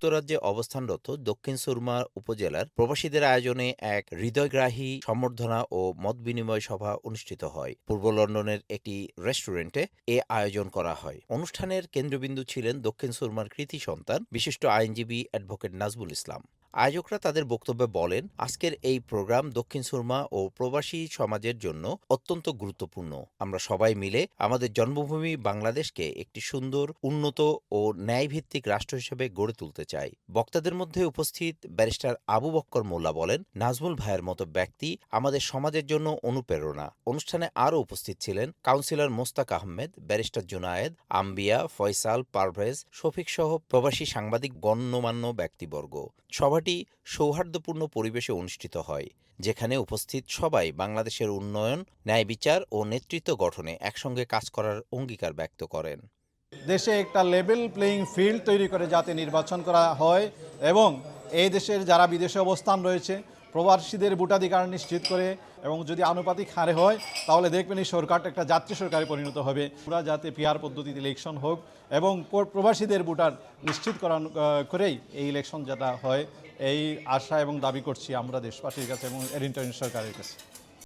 যুক্তরাজ্যে অবস্থানরত দক্ষিণ সুরমা উপজেলার প্রবাসীদের আয়োজনে এক হৃদয়গ্রাহী সম্বর্ধনা ও মত বিনিময় সভা অনুষ্ঠিত হয়। পূর্ব লন্ডনের একটি রেস্টুরেন্টে এ আয়োজন করা হয়। অনুষ্ঠানের কেন্দ্রবিন্দু ছিলেন দক্ষিণ সুরমার কৃতি সন্তান, বিশিষ্ট আইনজীবী অ্যাডভোকেট নাজবুল ইসলাম। আয়োজকরা তাদের বক্তব্যে বলেন, আজকের এই প্রোগ্রাম দক্ষিণ সুরমা ও প্রবাসী সমাজের জন্য অত্যন্ত গুরুত্বপূর্ণ। আমরা সবাই মিলে আমাদের জন্মভূমি বাংলাদেশকে একটি সুন্দর, উন্নত ও ন্যায়ভিত্তিক রাষ্ট্র হিসেবে গড়ে তুলতে চাই। বক্তাদের মধ্যে উপস্থিত ব্যারিস্টার আবু বক্কর মোল্লা বলেন, নাজমুল ভাইয়ের মতো ব্যক্তি আমাদের সমাজের জন্য অনুপ্রেরণা। অনুষ্ঠানে আরও উপস্থিত ছিলেন কাউন্সিলর মোস্তাক আহমেদ, ব্যারিস্টার জুনায়েদ, আম্বিয়া, ফয়সাল পারভেজ, শফিক সহ প্রবাসী সাংবাদিক গণ্যমান্য ব্যক্তিবর্গ। সভাটি সৌহার্দ্যপূর্ণ পরিবেশে অনুষ্ঠিত হয়, যেখানে উপস্থিত সবাই বাংলাদেশের উন্নয়ন, ন্যায় বিচার ও নেতৃত্ব গঠনে একসঙ্গে কাজ করার অঙ্গীকার ব্যক্ত করেন। দেশে একটা লেভেল প্লেয়িং ফিল্ড তৈরি করে যাতে নির্বাচন করা হয় এবং এই দেশের যারা বিদেশে অবস্থান রয়েছে, প্রবাসীদের ভোটাধিকার নিশ্চিত করে এবং যদি আনুপাতিক হারে হয়, তাহলে দেখবেন এই সরকারটা একটা যাত্রী সরকারে পরিণত হবে। পুরা যাতে পিয়ার পদ্ধতিতে ইলেকশন হোক এবং প্র- প্রবাসীদের ভোটার নিশ্চিত করান করেই এই ইলেকশন যেটা হয়, এই আশা এবং দাবি করছি আমরা দেশবাসীর কাছে এবং এর ইন্টারনেট সরকারের কাছে।